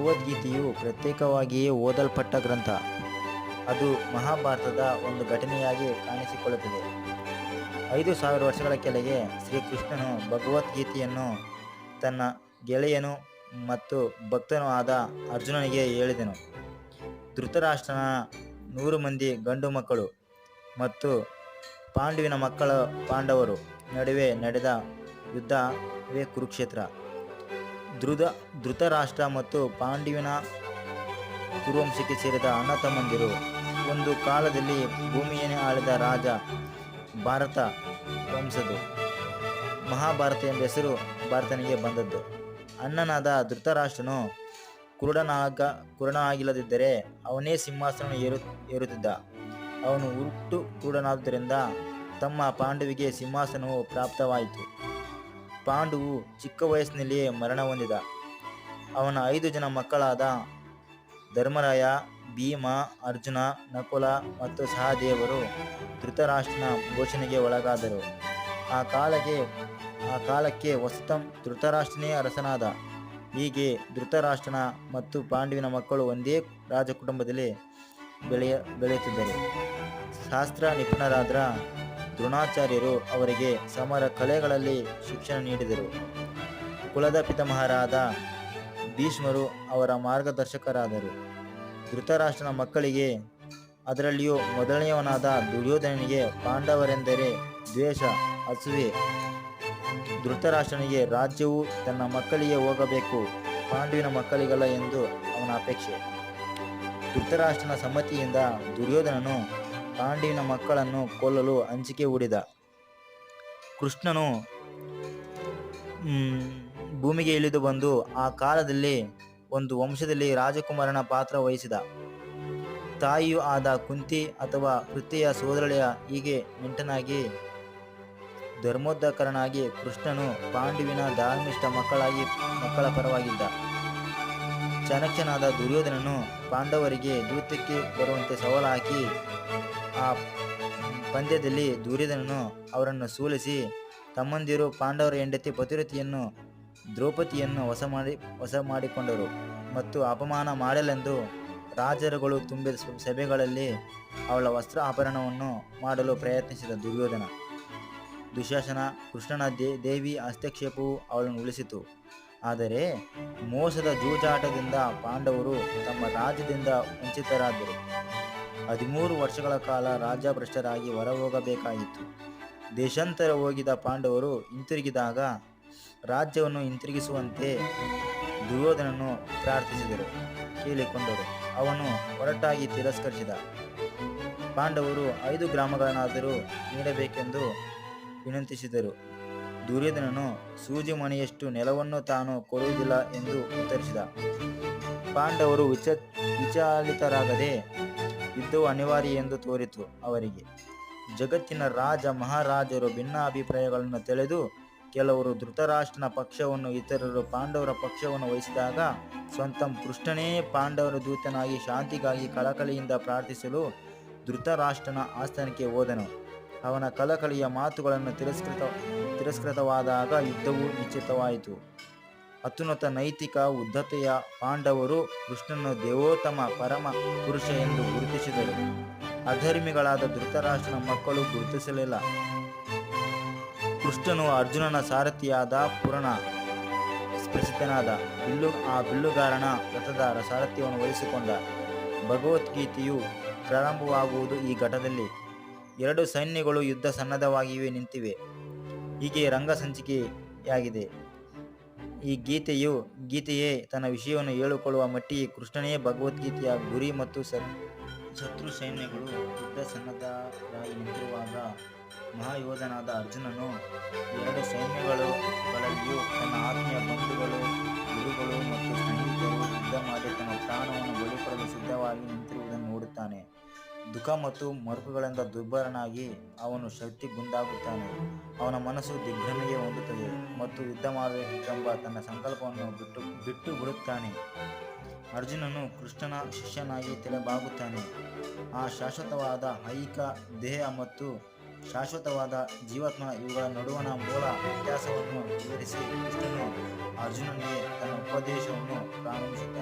ಭಗವದ್ಗೀತೆಯು ಪ್ರತ್ಯೇಕವಾಗಿಯೇ ಓದಲ್ಪಟ್ಟ ಗ್ರಂಥ. ಅದು ಮಹಾಭಾರತದ ಒಂದು ಘಟನೆಯಾಗಿ ಕಾಣಿಸಿಕೊಳ್ಳುತ್ತದೆ. ಐದು ಸಾವಿರ ವರ್ಷಗಳ ಕೆಳಗೆ ಶ್ರೀಕೃಷ್ಣನು ಭಗವದ್ಗೀತೆಯನ್ನು ತನ್ನ ಗೆಳೆಯನು ಮತ್ತು ಭಕ್ತನೂ ಆದ ಅರ್ಜುನನಿಗೆ ಹೇಳಿದನು. ಧೃತರಾಷ್ಟ್ರನ ನೂರು ಮಂದಿ ಗಂಡು ಮಕ್ಕಳು ಮತ್ತು ಪಾಂಡುವಿನ ಮಕ್ಕಳ ಪಾಂಡವರು ನಡುವೆ ನಡೆದ ಯುದ್ಧವೇ ಕುರುಕ್ಷೇತ್ರ. ಧೃತ ಧೃತರಾಷ್ಟ್ರ ಮತ್ತು ಪಾಂಡುವಿನ ಕುರುವಂಶಕ್ಕೆ ಸೇರಿದ ಅಣ್ಣ ತಮ್ಮಂದಿರು ಒಂದು ಕಾಲದಲ್ಲಿ ಭೂಮಿಯನ್ನೇ ಆಳಿದ ರಾಜ ಭಾರತ ವಂಶದು ಮಹಾಭಾರತ ಎಂಬ ಹೆಸರು ಭಾರತನಿಗೆ ಬಂದದ್ದು. ಅಣ್ಣನಾದ ಧೃತರಾಷ್ಟ್ರನು ಕುರುಡನಾಗ, ಕುರುಡನಾಗಿಲ್ಲದಿದ್ದರೆ ಅವನೇ ಸಿಂಹಾಸನ ಏರು, ಏರುತ್ತಿದ್ದ. ಅವನು ಹುಟ್ಟು ಕುರುಡನಾದ್ದರಿಂದ ತಮ್ಮ ಪಾಂಡವಿಗೆ ಸಿಂಹಾಸನವು ಪ್ರಾಪ್ತವಾಯಿತು. ಪಾಂಡುವು ಚಿಕ್ಕ ವಯಸ್ಸಿನಲ್ಲಿಯೇ ಮರಣ ಹೊಂದಿದ. ಅವನ ಐದು ಜನ ಮಕ್ಕಳಾದ ಧರ್ಮರಾಯ, ಭೀಮ, ಅರ್ಜುನ, ನಕುಲ ಮತ್ತು ಸಹದೇವರು ಧೃತರಾಷ್ಟ್ರನ ಘೋಷಣೆಗೆ ಒಳಗಾದರು. ಆ ಕಾಲಕ್ಕೆ ಆ ಕಾಲಕ್ಕೆ ವಸತಂ ಧೃತರಾಷ್ಟ್ರನೇ ಅರಸನಾದ. ಹೀಗೆ ಧೃತರಾಷ್ಟ್ರನ ಮತ್ತು ಪಾಂಡುವಿನ ಮಕ್ಕಳು ಒಂದೇ ರಾಜಕುಟುಂಬದಲ್ಲಿ ಬೆಳೆಯ, ಬೆಳೆಯುತ್ತಿದ್ದರು. ಶಾಸ್ತ್ರ ನಿಪುಣರಾದ ದ್ರೋಣಾಚಾರ್ಯರು ಅವರಿಗೆ ಸಮರ ಕಲೆಗಳಲ್ಲಿ ಶಿಕ್ಷಣ ನೀಡಿದರು. ಕುಲದ ಪಿತಾಮಹರಾದ ಭೀಷ್ಮರು ಅವರ ಮಾರ್ಗದರ್ಶಕರಾದರು. ಧೃತರಾಷ್ಟ್ರನ ಮಕ್ಕಳಿಗೆ ಅದರಲ್ಲಿಯೂ ಮೊದಲನೆಯವನಾದ ದುರ್ಯೋಧನನಿಗೆ ಪಾಂಡವರೆಂದರೆ ದ್ವೇಷ, ಅಸೂಯೆ. ಧೃತರಾಷ್ಟ್ರನಿಗೆ ರಾಜ್ಯವು ತನ್ನ ಮಕ್ಕಳಿಗೆ ಹೋಗಬೇಕು, ಪಾಂಡುವಿನ ಮಕ್ಕಳಿಗಲ್ಲ ಎಂದು ಅವನ ಅಪೇಕ್ಷೆ. ಧೃತರಾಷ್ಟ್ರನ ಸಮ್ಮತಿಯಿಂದ ದುರ್ಯೋಧನನು ಪಾಂಡುವಿನ ಮಕ್ಕಳನ್ನು ಕೊಲ್ಲಲು ಹಂಚಿಕೆ ಹೂಡಿದ. ಕೃಷ್ಣನು ಭೂಮಿಗೆ ಇಳಿದು ಬಂದು ಆ ಕಾಲದಲ್ಲಿ ಒಂದು ವಂಶದಲ್ಲಿ ರಾಜಕುಮಾರನ ಪಾತ್ರ ವಹಿಸಿದ. ತಾಯಿಯೂ ಆದ ಕುಂತಿ ಅಥವಾ ಕೃತಿಯ ಸೋದರಳೆಯ ಹೀಗೆ ನೆಂಟನಾಗಿ ಧರ್ಮೋದ್ಧಕರನಾಗಿ ಕೃಷ್ಣನು ಪಾಂಡುವಿನ ಧಾರ್ಮಿಷ್ಠ ಮಕ್ಕಳಾಗಿ, ಮಕ್ಕಳ ಪರವಾಗಿದ್ದ. ಚಾಣಕ್ಯನಾದ ದುರ್ಯೋಧನನು ಪಾಂಡವರಿಗೆ ದೂತಕ್ಕೆ ಬರುವಂತೆ ಸವಾಲು ಹಾಕಿ, ಆ ಪಂದ್ಯದಲ್ಲಿ ದುರ್ಯೋಧನನು ಅವರನ್ನು ಸೋಲಿಸಿ, ತಮ್ಮಂದಿರು ಪಾಂಡವರ ಹೆಂಡತಿ ಪತಿರತಿಯನ್ನು ದ್ರೌಪದಿಯನ್ನು ಹೊಸ ಮಾಡಿ ಹೊಸ ಮಾಡಿಕೊಂಡರು ಮತ್ತು ಅಪಮಾನ ಮಾಡಲೆಂದು ರಾಜರುಗಳು ತುಂಬಿದ ಸಭೆಗಳಲ್ಲಿ ಅವಳ ವಸ್ತ್ರ ಆಭರಣವನ್ನು ಮಾಡಲು ಪ್ರಯತ್ನಿಸಿದ ದುರ್ಯೋಧನ. ದುಶಾಸನ, ಕೃಷ್ಣನ ದೇವಿ ಹಸ್ತಕ್ಷೇಪವು ಅವಳನ್ನು ಉಳಿಸಿತು. ಆದರೆ ಮೋಸದ ಜೂಜಾಟದಿಂದ ಪಾಂಡವರು ತಮ್ಮ ರಾಜ್ಯದಿಂದ ವಂಚಿತರಾದರು. ಹದಿಮೂರು ವರ್ಷಗಳ ಕಾಲ ರಾಜ್ಯಭ್ರಷ್ಟರಾಗಿ ಹೊರಹೋಗಬೇಕಾಯಿತು. ದೇಶಾಂತರ ಹೋಗಿದ ಪಾಂಡವರು ಹಿಂತಿರುಗಿದಾಗ ರಾಜ್ಯವನ್ನು ಹಿಂತಿರುಗಿಸುವಂತೆ ದುರ್ಯೋಧನನ್ನು ಪ್ರಾರ್ಥಿಸಿದರು. ಕೇಳಿಕೊಂಡರು. ಅವನು ಹೊರಟಾಗಿ ತಿರಸ್ಕರಿಸಿದ. ಪಾಂಡವರು ಐದು ಗ್ರಾಮಗಳನ್ನಾದರೂ ನೀಡಬೇಕೆಂದು ವಿನಂತಿಸಿದರು. ದುರ್ಯೋಧನನು ಸೂಜಿ ಮನೆಯಷ್ಟು ನೆಲವನ್ನು ತಾನು ಕೊಡುವುದಿಲ್ಲ ಎಂದು ಉತ್ತರಿಸಿದ. ಪಾಂಡವರು ವಿಚ, ವಿಚಾಲಿತರಾಗದೆ ಯುದ್ಧವು ಅನಿವಾರ್ಯ ಎಂದು ತೋರಿತು ಅವರಿಗೆ. ಜಗತ್ತಿನ ರಾಜ ಮಹಾರಾಜರು ಭಿನ್ನ ಅಭಿಪ್ರಾಯಗಳನ್ನು ತಿಳಿದು ಕೆಲವರು ಧೃತರಾಷ್ಟ್ರನ ಪಕ್ಷವನ್ನು, ಇತರರು ಪಾಂಡವರ ಪಕ್ಷವನ್ನು ವಹಿಸಿದಾಗ ಸ್ವಂತ ಪೃಷ್ಠನೇ ಪಾಂಡವರ ದೂತನಾಗಿ ಶಾಂತಿಗಾಗಿ ಕಳಕಳಿಯಿಂದ ಪ್ರಾರ್ಥಿಸಲು ಧೃತರಾಷ್ಟ್ರನ ಆಸ್ಥಾನಕ್ಕೆ ಹೋದನು. ಅವನ ಕಳಕಳಿಯ ಮಾತುಗಳನ್ನು ತಿರಸ್ಕೃತ, ತಿರಸ್ಕೃತವಾದಾಗ ಯುದ್ಧವು ನಿಶ್ಚಿತವಾಯಿತು. ಅತ್ಯುನ್ನತ ನೈತಿಕ ಉದ್ಧತೆಯ ಪಾಂಡವರು ಕೃಷ್ಣನ ದೇವೋತ್ತಮ ಪರಮ ಪುರುಷ ಎಂದು ಗುರುತಿಸಿದರು. ಅಧರ್ಮಿಗಳಾದ ಧೃತರಾಷ್ಟ್ರನ ಮಕ್ಕಳು ಗುರುತಿಸಲಿಲ್ಲ. ಕೃಷ್ಣನು ಅರ್ಜುನನ ಸಾರಥಿಯಾದ ಪುರಾಣ ಪ್ರಸಿದ್ಧನಾದ ಬಿಲ್ಲು, ಆ ಬಿಲ್ಲುಗಾರನ ರಥದ ಸಾರಥ್ಯವನ್ನು ವಹಿಸಿಕೊಂಡ ಭಗವದ್ಗೀತೆಯು ಪ್ರಾರಂಭವಾಗುವುದು ಈ ಘಟ್ಟದಲ್ಲಿ ಎರಡು ಸೈನ್ಯಗಳು ಯುದ್ಧ ಸನ್ನದ್ಧವಾಗಿಯೇ ನಿಂತಿವೆ. ಹೀಗೆ ರಂಗಸಂಚಿಕೆಯಾಗಿದೆ. ಈ ಗೀತೆಯು ಗೀತೆಯೇ ತನ್ನ ವಿಷಯವನ್ನು ಹೇಳಿಕೊಳ್ಳುವ ಮಟ್ಟಿಗೆ ಕೃಷ್ಣನೇ ಭಗವದ್ಗೀತೆಯ ಗುರಿ ಮತ್ತು ಸ ಶತ್ರು ಸೈನ್ಯಗಳು ಯುದ್ಧ ಸನ್ನದ್ಧರಾಗಿ ನಿಂತಿರುವಾಗ ಮಹಾಯೋಧನಾದ ಅರ್ಜುನನು ಎರಡು ಸೈನ್ಯಗಳು ತನ್ನ ಆತ್ಮೀಯ ದುಃಖ ಮತ್ತು ಮರುಕುಗಳಿಂದ ದುರ್ಬಲನಾಗಿ ಅವನು ಶಕ್ತಿ ಗುಂಡಾಗುತ್ತಾನೆ. ಅವನ ಮನಸ್ಸು ದಿಗ್ಭ್ರಮೆಗೆ ಹೊಂದುತ್ತದೆ ಮತ್ತು ಯುದ್ಧ ಮಾಡಬೇಕೆಂಬ ತನ್ನ ಸಂಕಲ್ಪವನ್ನು ಬಿಟ್ಟು ಬಿಟ್ಟು ಬಿಡುತ್ತಾನೆ ಅರ್ಜುನನು ಕೃಷ್ಣನ ಶಿಷ್ಯನಾಗಿ ತಲೆಬಾಗುತ್ತಾನೆ. ಆ ಶಾಶ್ವತವಾದ ಐಕ ದೇಹ ಮತ್ತು ಶಾಶ್ವತವಾದ ಜೀವಾತ್ಮ ಇವುಗಳ ನಡುವಣ ಮೂಲ ವ್ಯತ್ಯಾಸವನ್ನು ವಿವರಿಸಿ ಕೃಷ್ಣನು ಅರ್ಜುನನಿಗೆ ತನ್ನ ಉಪದೇಶವನ್ನು ಪ್ರಾರಂಭಿಸಿದ